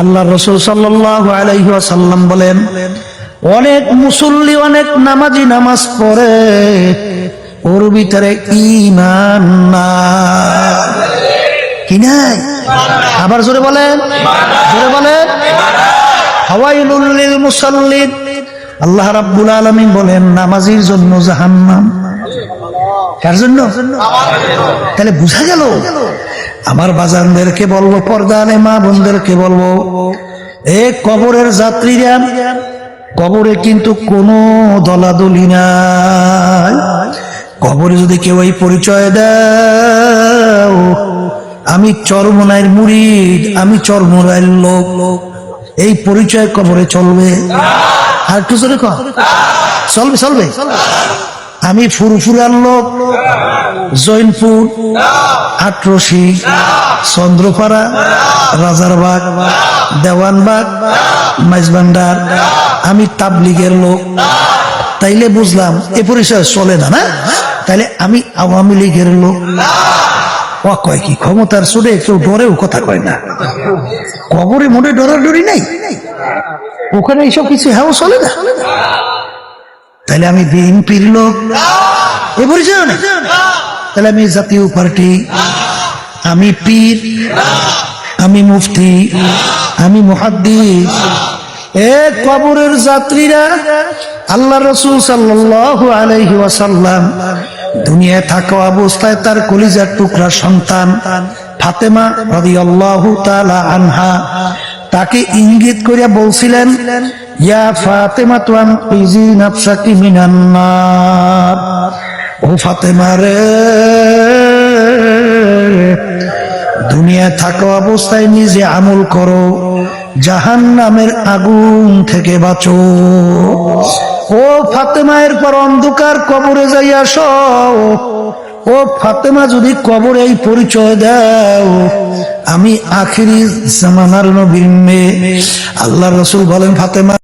আল্লাহ রসুল সাল্লাহ আলাইসাল্লাম বলেন, অনেক মুসল্লি অনেক নামাজি নামাজ পড়ে, ওর ভিতরে ইমান কি নাই? আবার জোরে বলেন জোরে বলেন। হাওয়াইলুল মুসাল্লিন। আল্লাহ রাব্বুল আলামিন বলেন, নামাজির জন্য জাহান্নাম। কার জন্য? তাহলে বুঝা গেল আমার বাজানদেরকে বলব, পর্দানে মা বোনদেরকে বলব, এ কবরের যাত্রীরা কবরে কিন্তু কোনো দলাদলি নাই। কবরে যদি কেউ এই পরিচয় দাও, আমি চরমনায়ের মুরিদ, আমি চরমনায়ের লোক লোক এই পরিচয় কবরে চলবে। আর একটু জোরে চলবে চলবে। আমি ফুরফুরার লোক, জৈনপুর আটরশি, চন্দ্রপাড়া, রাজারবাগ, দেওয়ানবাগ, মাইজবান্ডার, আমি তাবলিগের লোক। তাইলে বুঝলাম, এ পরিচয় চলে না না? তাইলে আমি আওয়ামী লীগের লোক। ও, কয় কি ক্ষমতার চোটে কেউ ডরেও কথা কয় না। কবরে মোটে ডরাডরি নাই। ওখানে এইসব কিছু হ্যাঁ চলে না। তাহলে আমি বিএনপির লোক। এ পরিচয় না? তাহলে আমি জাতীয় পার্টি, আমি পীর, আমি মুফতি, আমি মুহাদ্দিস। এ কবরের যাত্রীরা, আল্লাহ রসুল ওয়াসাল্লাম, দুনিয়ায় থাকা অবস্থায় তার কলিজার টুকরা সন্তান ফাতেমা রাদিয়াল্লাহু তাআলা আনহা, তাকে ইঙ্গিত করিয়া বলছিলেন, ইয়া ফাতেমা তুয়ান ইজি ও দুনিয়া থাকা অবস্থায় নিজে আমল করো জাহান নামের আগুন থেকে বাঁচো। ও ফাতেমায়ের পর অন্ধকার কবরে যাই আসো। ও ফাতেমা, যদি কবরে এই পরিচয় দাও, আমি আখিরি জামানার নবীর মেয়ে। আল্লাহ রসুল বলেন, ফাতেমা